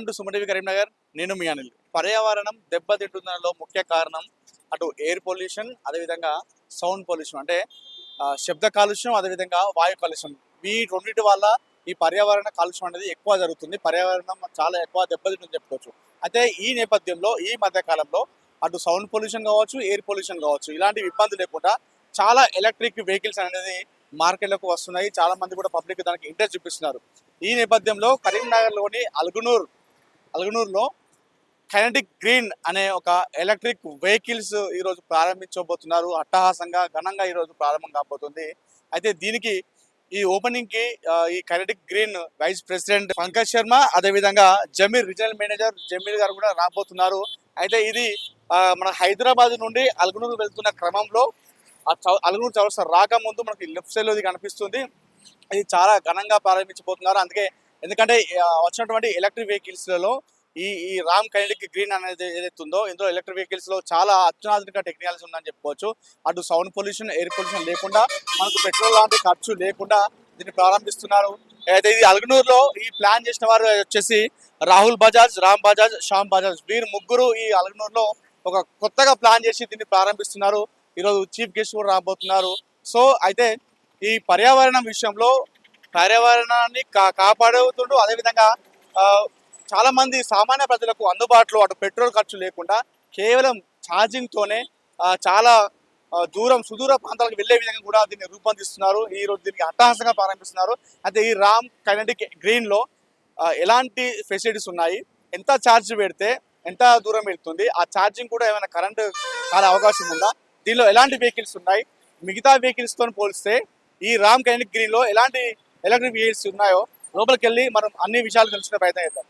Welcome to సుమటివి Karimnagar. నేను మీ అనిల్. పర్యావరణం దెబ్బతింటుందనలో ముఖ్య కారణం అటు ఎయిర్ పొల్యూషన్ అదేవిధంగా సౌండ్ పొల్యూషన్ అంటే శబ్ద కాలుష్యం అదేవిధంగా వాయు కాలుష్యం. ఈ రెండింటి వల్ల ఈ పర్యావరణ కాలుష్యం అనేది ఎక్కువ జరుగుతుంది. పర్యావరణం చాలా ఎక్కువ దెబ్బతింటుంది చెప్పుకోవచ్చు. అయితే ఈ నేపథ్యంలో ఈ మధ్య కాలంలో అటు సౌండ్ పొల్యూషన్ కావచ్చు ఎయిర్ పొల్యూషన్ కావచ్చు ఇలాంటి ఇబ్బంది లేకుండా చాలా ఎలక్ట్రిక్ వెహికల్స్ అనేది మార్కెట్లోకి వస్తున్నాయి. చాలా మంది కూడా పబ్లిక్ దానికి ఇంట్రెస్ట్ చూపిస్తున్నారు. ఈ నేపథ్యంలో కరీంనగర్లోని అల్గునూర్ అలగనూరులో కైనటిక్ గ్రీన్ అనే ఒక ఎలక్ట్రిక్ వెహికల్స్ ఈరోజు ప్రారంభించబోతున్నారు. అట్టహాసంగా ఘనంగా ఈరోజు ప్రారంభం కాబోతుంది. అయితే దీనికి ఈ ఓపెనింగ్కి ఈ Kinetic Green vice president Pankaj Sharma అదేవిధంగా జమీర్ రీజనల్ మేనేజర్ జమీర్ గారు కూడా రాబోతున్నారు. అయితే ఇది మన హైదరాబాద్ నుండి అలగనూరు వెళ్తున్న క్రమంలో అలగనూరు చౌరస్తా రాకముందు మనకి లెఫ్ట్ సైడ్లో ఇది కనిపిస్తుంది. ఇది చాలా ఘనంగా ప్రారంభించబోతున్నారు. అందుకే ఎందుకంటే వచ్చినటువంటి ఎలక్ట్రిక్ వెహికల్స్లలో ఈ ఈ రామ్ కైనడిక్ గ్రీన్ అనేది ఏదైతే ఉందో ఇందులో ఎలక్ట్రిక్ వెహికల్స్లో చాలా అత్యాధునిక టెక్నాలజీ ఉందని చెప్పుకోవచ్చు. అటు సౌండ్ పొల్యూషన్ ఎయిర్ పొల్యూషన్ లేకుండా మనకు పెట్రోల్ లాంటి ఖర్చు లేకుండా దీన్ని ప్రారంభిస్తున్నారు. అయితే ఇది అల్గనూరులో ఈ ప్లాన్ చేసిన వారు వచ్చేసి రాహుల్ బజాజ్ రామ్ బజాజ్ శ్యామ్ బజాజ్. వీరు ముగ్గురు ఈ అల్గనూరులో ఒక కొత్తగా ప్లాన్ చేసి దీన్ని ప్రారంభిస్తున్నారు. ఈరోజు చీఫ్ గెస్ట్ కూడా రాబోతున్నారు. సో అయితే ఈ పర్యావరణం విషయంలో పర్యావరణాన్ని కా కాపాడుతుండు అదేవిధంగా చాలామంది చాలా మంది సామాన్య ప్రజలకు అందుబాటులో అటు పెట్రోల్ ఖర్చు లేకుండా కేవలం ఛార్జింగ్తోనే చాలా దూరం సుదూర ప్రాంతాలకు వెళ్ళే విధంగా కూడా దీన్ని రూపొందిస్తున్నారు. ఈ రోజు దీనికి అట్టహాసంగా ప్రారంభిస్తున్నారు. అయితే ఈ రామ్ కైనటిక్ గ్రీన్లో ఎలాంటి ఫెసిలిటీస్ ఉన్నాయి? ఎంత ఛార్జ్ పెడితే ఎంత దూరం వెళ్తుంది? ఆ ఛార్జింగ్ కూడా ఏమైనా కరెంట్ కాలే అవకాశం ఉందా? దీనిలో ఎలాంటి వెహికల్స్ ఉన్నాయి? మిగతా వెహికల్స్తో పోలిస్తే ఈ రామ్ కైనటిక్ గ్రీన్లో ఎలాంటి ఎలక్ట్రిక్ వెహికల్స్ ఉన్నాయో లోపలికి వెళ్ళి మనం అన్ని విషయాలు తెలుసుకునే ప్రయత్నం చేద్దాం.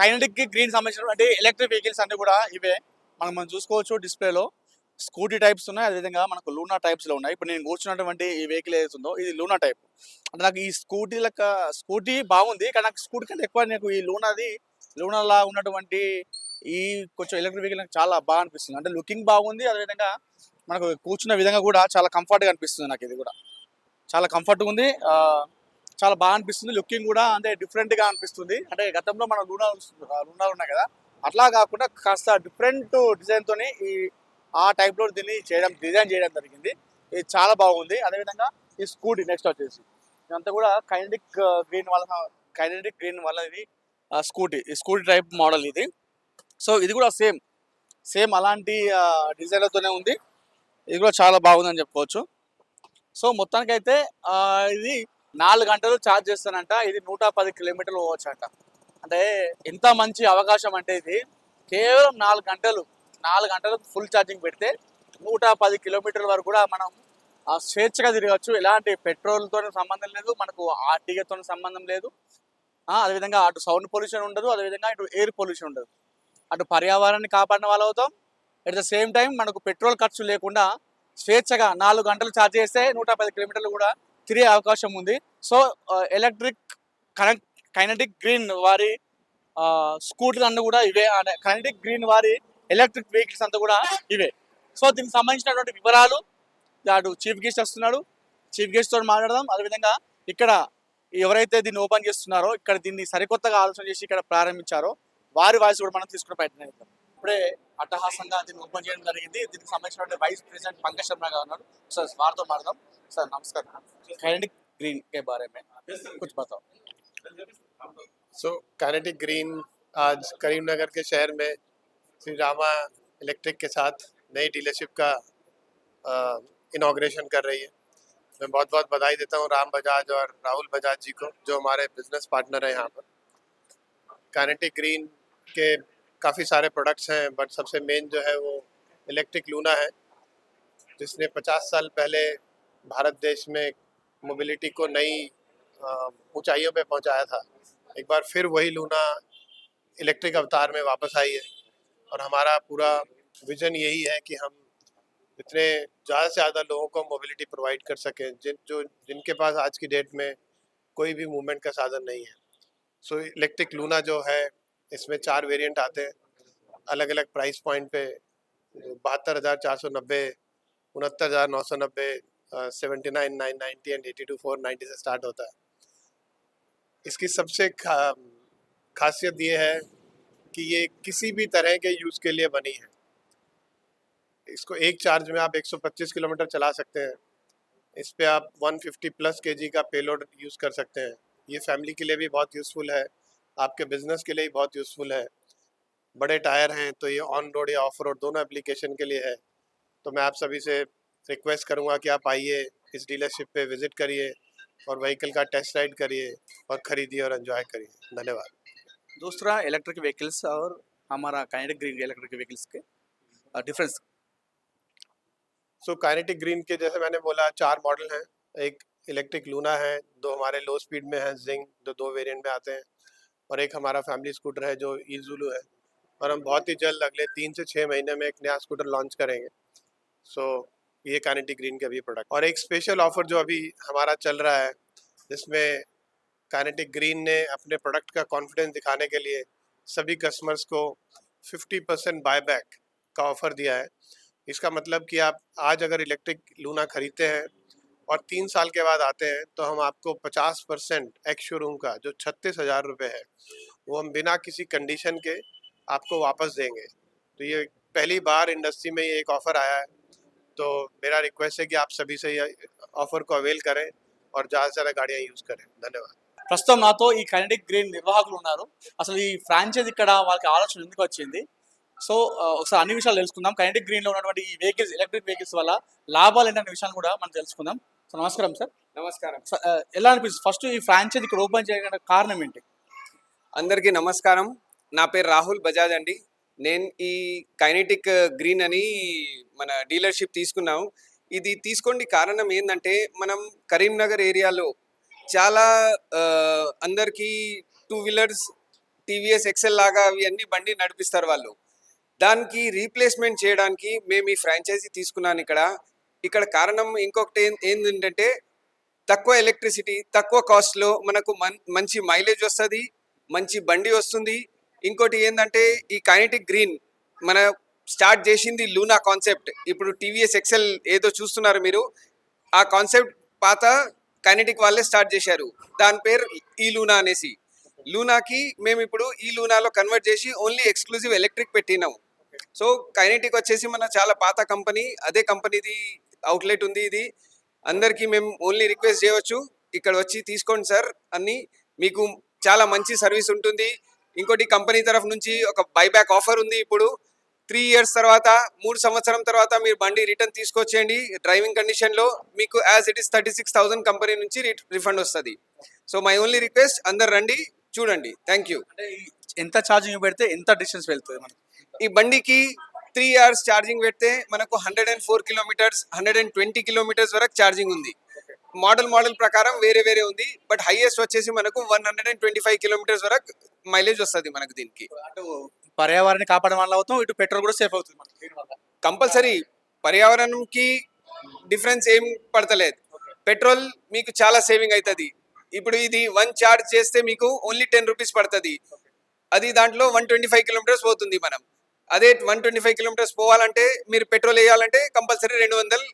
కైనటిక్ గ్రీన్ సంబంధించినటువంటి ఎలక్ట్రిక్ వెహికల్స్ అన్ని కూడా ఇవే. మనం మనం చూసుకోవచ్చు డిస్ప్లేలో స్కూటీ టైప్స్ ఉన్నాయి. అదేవిధంగా మనకు లూనా టైప్స్లో ఉన్నాయి. ఇప్పుడు నేను కూర్చున్నటువంటి ఈ వెహికల్ ఏదైతే ఉందో ఇది లూనా టైప్. అంటే నాకు ఈ స్కూటీ లెక్క స్కూటీ బాగుంది. కానీ నాకు స్కూటీ కంటే ఎక్కువ నాకు ఈ లూనాది లూనాలా ఉన్నటువంటి ఈ కొంచెం ఎలక్ట్రిక్ వెహికల్ నాకు చాలా బాగా అనిపిస్తుంది. అంటే లుకింగ్ బాగుంది. అదేవిధంగా మనకు కూర్చున్న విధంగా కూడా చాలా కంఫర్ట్గా అనిపిస్తుంది నాకు ఇది కూడా. చాలా కంఫర్ట్గా ఉంది. చాలా బాగా అనిపిస్తుంది. లుకింగ్ కూడా అంటే డిఫరెంట్గా అనిపిస్తుంది. అంటే గతంలో మన లూనా లూనాలు ఉన్నాయి కదా. అట్లా కాకుండా కాస్త డిఫరెంట్ డిజైన్ తోని ఈ ఆ టైప్లో దీన్ని చేయడం డిజైన్ చేయడం జరిగింది. ఇది చాలా బాగుంది. అదేవిధంగా ఈ స్కూటీ నెక్స్ట్ వచ్చేసి. ఇదంతా కూడా కైనటిక్ గ్రీన్ వల్ల కైనటిక్ గ్రీన్ వల్ల ఇది స్కూటీ ఈ స్కూటీ టైప్ మోడల్ ఇది. సో ఇది కూడా సేమ్ సేమ్ అలాంటి uh, డిజైన్లతోనే ఉంది. ఇది కూడా చాలా బాగుందని చెప్పుకోవచ్చు. సో మొత్తానికైతే uh, ఇది నాలుగు గంటలు ఛార్జ్ చేస్తానంట. ఇది నూట పది కిలోమీటర్లు పోవచ్చు అంట అంటే ఎంత మంచి అవకాశం అంటే ఇది కేవలం నాలుగు గంటలు నాలుగు గంటలకు ఫుల్ ఛార్జింగ్ పెడితే నూట పది కిలోమీటర్ల వరకు కూడా మనం స్వేచ్ఛగా తిరగచ్చు. ఎలాంటి పెట్రోల్తో సంబంధం లేదు మనకు ఆర్టీఏతో సంబంధం లేదు. అదేవిధంగా అటు సౌండ్ పొల్యూషన్ ఉండదు అదేవిధంగా ఇటు ఎయిర్ పొల్యూషన్ ఉండదు. అటు పర్యావరణాన్ని కాపాడిన వాళ్ళు అవుతాం. అట్ ద సేమ్ టైం మనకు పెట్రోల్ ఖర్చు లేకుండా స్వేచ్ఛగా నాలుగు గంటలు ఛార్జ్ చేస్తే నూట పది కిలోమీటర్లు కూడా తిరిగే అవకాశం ఉంది. So electric connect Kinetic Green వారి స్కూటర్ అన్ని కూడా ఇవే కైనటిక్ గ్రీన్ వారి ఎలక్ట్రిక్ వెహికల్స్ అంతా కూడా ఇవే. సో దీనికి సంబంధించినటువంటి వివరాలు అటు చీఫ్ గెస్ట్ వస్తున్నాడు. చీఫ్ గెస్ట్ తోటి మాట్లాడదాం. అదేవిధంగా ఇక్కడ ఎవరైతే దీన్ని ఓపెన్ చేస్తున్నారో ఇక్కడ దీన్ని సరికొత్తగా ఆలోచన చేసి ఇక్కడ ప్రారంభించారో వారి వాయిస్ కూడా మనం తీసుకునే ప్రయత్నం చేద్దాం. ఇప్పుడే అట్టహాసంగా దీన్ని ఓపెన్ చేయడం జరిగింది. దీనికి సంబంధించినటువంటి వైస్ ప్రెసిడెంట్ పంకజ్ శర్మ గారు ఉన్నారు. సార్ వారితో మాట్లాడదాం. సార్ నమస్కారం. కైనటిక్ గ్రీన్ के సో में గ్రీన్ కరీంనగర్ सो so, మే श्री रामा इलेक्ट्रिक के साथ नई डीलरशिप का इनाग्रेशन कर रही है। मैं बहुत बहुत बधाई देता हूँ राम बजाज और राहुल बजाज जी को, जो हमारे बिज़नेस पार्टनर हैं यहाँ पर। काइनेटिक ग्रीन के काफ़ी सारे प्रोडक्ट्स हैं बट सबसे मेन जो है वो इलेक्ट्रिक लूना है, जिसने 50 साल पहले भारत देश में मोबिलिटी को नई ऊंचाइयों पे पहुँचाया था। एक बार फिर वही लूना इलेक्ट्रिक अवतार में वापस आई है। और हमारा पूरा विजन यही है कि हम इतने ज़्यादा से ज़्यादा लोगों को मोबिलिटी प्रोवाइड कर सकें जिन जो जिनके पास आज की डेट में कोई भी मूवमेंट का साधन नहीं है। सो इलेक्ट्रिक लूना जो है इसमें चार वेरिएंट आते हैं। अलग अलग प्राइस पॉइंट पे बहत्तर हज़ार चार सौ नब्बे उनहत्तर हज़ार नौ सौ नब्बे seventy nine nine ninety and eighty two four ninety से स्टार्ट होता है। इसकी सबसे खा, खासियत ये है कि ये किसी भी तरह के यूज़ के लिए बनी है। इसको एक चार्ज में आप 125 किलोमीटर चला सकते हैं। इस पर आप 150 प्लस केजी का पेलोड यूज़ कर सकते हैं। ये फैमिली के लिए भी बहुत यूज़फुल है। आपके बिज़नेस के लिए भी बहुत यूज़फुल है। बड़े टायर हैं तो ये ऑन रोड या ऑफ़ रोड दोनों एप्लीकेशन के लिए है। तो मैं आप सभी से रिक्वेस्ट करूँगा कि आप आइए, इस डीलरशिप पे विज़िट करिए और व्हीकल का टेस्ट राइड करिए और ख़रीदिए और एंजॉय करिए। धन्यवाद। दूसरा इलेक्ट्रिक व्हीकल्स और हमारा काइनेटिक ग्रीन इलेक्ट्रिक व्हीकल्स के डिफरेंस सो काइनेटिक ग्रीन के जैसे मैंने बोला चार मॉडल हैं। एक इलेक्ट्रिक लूना है दो हमारे लो स्पीड में हैं जिंग जो दो वेरिएंट में आते हैं। और एक हमारा फैमिली स्कूटर है जो ईजुलू है। और हम बहुत ही जल्द अगले तीन से छः महीने में एक नया स्कूटर लॉन्च करेंगे। सो so, ये काइनेटिक ग्रीन के अभी प्रोडक्ट और एक स्पेशल ऑफ़र जो अभी हमारा चल रहा है जिसमें काइनेटिक ग्रीन ने अपने प्रोडक्ट का कॉन्फिडेंस दिखाने के लिए सभी कस्टमर्स को 50 परसेंट बायबैक का ऑफ़र दिया है। इसका मतलब कि आप आज अगर इलेक्ट्रिक लूना खरीदते हैं और तीन साल के बाद आते हैं तो हम आपको 50 परसेंट एक्स शोरूम का जो छत्तीस हज़ार रुपये है, वो हम बिना किसी कंडीशन के आपको वापस देंगे। तो ये पहली बार इंडस्ट्री में ये एक ऑफ़र आया है। तो मेरा रिक्वेस्ट है कि आप सभी से ये ऑफ़र को अवेल करें और ज़्यादा से ज़्यादा गाड़ियाँ यूज़ करें। धन्यवाद। ప్రస్తుతం నాతో ఈ కైనటిక్ గ్రీన్ నిర్వాహకులు ఉన్నారు. అసలు ఈ ఫ్రాంచైజ్ ఇక్కడ వాళ్ళకి ఆలోచన ఎందుకు వచ్చింది? సో ఒకసారి అన్ని విషయాలు తెలుసుకుందాం. కైనటిక్ గ్రీన్లో ఉన్నటువంటి ఈ వెహికల్స్ ఎలక్ట్రిక్ వెహికల్స్ వల్ల లాభాలు ఏంటనే విషయాలు కూడా మనం తెలుసుకుందాం. సో నమస్కారం సార్. నమస్కారం. ఎలా అనిపిస్తుంది? ఫస్ట్ ఈ ఫ్రాంచైజ్ ఇక్కడ ఓపెన్ చేయడానికి కారణం ఏంటి? అందరికీ నమస్కారం. నా పేరు రాహుల్ బజాజ్ అండి. నేను ఈ కైనెటిక్ గ్రీన్ అని మన డీలర్షిప్ తీసుకున్నాము. ఇది తీసుకోండి కారణం ఏంటంటే మనం కరీంనగర్ ఏరియాలో చాలా అందరికీ టూ వీలర్స్ టీవీఎస్ ఎక్సెల్ లాగా అవి అన్ని బండి నడిపిస్తారు వాళ్ళు. దానికి రీప్లేస్మెంట్ చేయడానికి మేము ఈ ఫ్రాంచైజీ తీసుకున్నాను ఇక్కడ. ఇక్కడ కారణం ఇంకొకటి ఏంటంటే తక్కువ ఎలక్ట్రిసిటీ తక్కువ కాస్ట్లో మనకు మన్ మంచి మైలేజ్ వస్తుంది మంచి బండి వస్తుంది. ఇంకోటి ఏంటంటే ఈ కైనటిక్ గ్రీన్ మన స్టార్ట్ చేసింది లూనా కాన్సెప్ట్. ఇప్పుడు టీవీఎస్ ఎక్సెల్ ఏదో చూస్తున్నారు మీరు. ఆ కాన్సెప్ట్ పాత కైనటిక్ వాళ్ళే స్టార్ట్ చేశారు. దాని పేరు ఈ లూనా అనేసి. లూనాకి మేము ఇప్పుడు ఈ లూనాలో కన్వర్ట్ చేసి ఓన్లీ ఎక్స్క్లూజివ్ ఎలక్ట్రిక్ పెట్టినాము. సో కైనటిక్ వచ్చేసి మన చాలా పాత కంపెనీ అదే కంపెనీది అవుట్లెట్ ఉంది ఇది. అందరికీ మేము ఓన్లీ రిక్వెస్ట్ చేయవచ్చు. ఇక్కడ వచ్చి తీసుకోండి సార్ అన్ని. మీకు చాలా మంచి సర్వీస్ ఉంటుంది. ఇంకోటి కంపెనీ తరఫు నుంచి ఒక బైబ్యాక్ ఆఫర్ ఉంది ఇప్పుడు. త్రీ ఇయర్స్ తర్వాత మూడు సంవత్సరం తర్వాత మీరు బండి రిటర్న్ తీసుకొచ్చేయండి. డ్రైవింగ్ కండిషన్లో మీకు as it is thirty six thousand company నుంచి రిఫండ్ వస్తుంది. సో మై ఓన్లీ రిక్వెస్ట్ అందరు రండి చూడండి. Thank you. ఎంత ఛార్జింగ్ పెడితే ఎంత డిస్టెన్స్ వెళ్తుంది మనకి? ఈ బండికి త్రీ అవర్స్ ఛార్జింగ్ పెడితే మనకు hundred and four kilometres hundred and twenty kilometres వరకు ఛార్జింగ్ ఉంది. మోడల్ మోడల్ ప్రకారం వేరే వేరే ఉంది. బట్ హైయెస్ట్ వచ్చేసి మనకు one hundred and twenty five kilometres వరకు మైలేజ్ వస్తుంది మనకు దీనికి అటు పర్యావరణాన్ని కాపాడడం వల్ల అవుతాం ఇటు పెట్రోల్ కూడా సేఫ్ అవుతుంది మనకి దీని వల్ల. కంపల్సరీ పర్యావరణంకి డిఫరెన్స్ ఏం పడతలేదు పెట్రోల్ మీకు చాలా సేవింగ్ అవుతుంది ఇప్పుడు ఇది వన్ చార్జ్ చేస్తే మీకు ఓన్లీ టెన్ రూపీస్ పడుతుంది అది దాంట్లో వన్ ట్వంటీ ఫైవ్ కిలోమీటర్స్ పోతుంది మనం అదే వన్ ట్వంటీ ఫైవ్ కిలోమీటర్స్ పోవాలంటే మీరు పెట్రోల్ వేయాలంటే కంపల్సరీ రెండు వందలు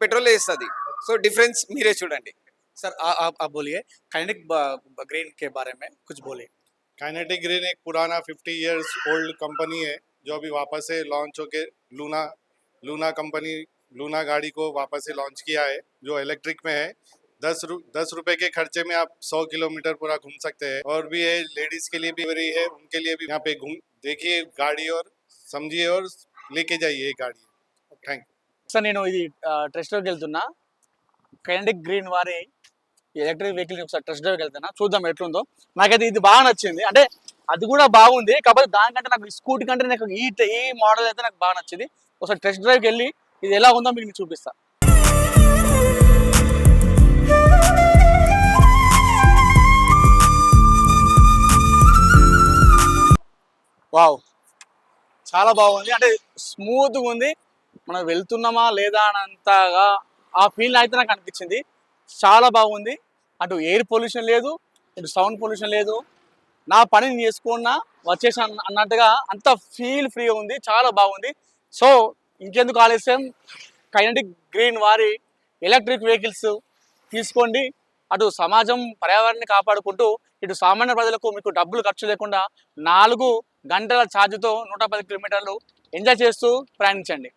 పెట్రోల్ వేస్తుంది సో డిఫరెన్స్ మీరే చూడండి सर आ- आप आप बोलिए काइनेटिक ग्रीन के बारे में कुछ बोलिए काइनेटिक ग्रीन एक पुराना 50 इयर्स ओल्ड कंपनी है जो अभी वापस से लॉन्च होके लूना लूना कंपनी लूना गाड़ी को वापस से लॉन्च किया है जो इलेक्ट्रिक में है दस रु दस रुपए के खर्चे में आप 100 किलोमीटर पूरा घूम सकते हैं और भी है लेडीज के लिए भी बड़ी है उनके लिए भी यहाँ पे घूम देखिए गाड़ी और समझिए और लेके जाइए ये गाड़ी थैंक సార్ నేను ఇది టెస్ట్ డ్రైవ్కి వెళ్తున్నా కైనటిక్ గ్రీన్ వారి ఎలక్ట్రిక్ వెహికల్ ఒకసారి టెస్ట్ డ్రైవ్కి వెళ్తాను? చూద్దాం ఎట్లుందో. నాకైతే ఇది బాగా నచ్చింది. అంటే అది కూడా బాగుంది. కాబట్టి దానికంటే నాకు స్కూటీ కంటే నాకు ఈ ఈ మోడల్ అయితే నాకు బాగా నచ్చింది. ఒకసారి టెస్ట్ డ్రైవ్కి వెళ్ళి ఇది ఎలా ఉందో మీకు నేను చూపిస్తా. వావ్! చాలా బాగుంది. అంటే స్మూత్గా ఉంది. మనం వెళ్తున్నామా లేదా అనంతగా ఆ ఫీల్ అయితే నాకు అనిపించింది. చాలా బాగుంది. అటు ఎయిర్ పొల్యూషన్ లేదు ఇటు సౌండ్ పొల్యూషన్ లేదు. నా పని నేను చేసుకున్నా వచ్చేసి అన్నట్టుగా అంత ఫీల్ ఫ్రీగా ఉంది చాలా బాగుంది. సో ఇంకెందుకు ఆలస్యం? కైనటిక్ గ్రీన్ వారి ఎలక్ట్రిక్ వెహికల్స్ తీసుకోండి. అటు సమాజం పర్యావరణాన్ని కాపాడుకుంటూ ఇటు సామాన్య ప్రజలకు మీకు డబ్బులు ఖర్చు లేకుండా నాలుగు గంటల ఛార్జ్తో నూట పది కిలోమీటర్లు ఎంజాయ్ చేస్తూ ప్రయాణించండి.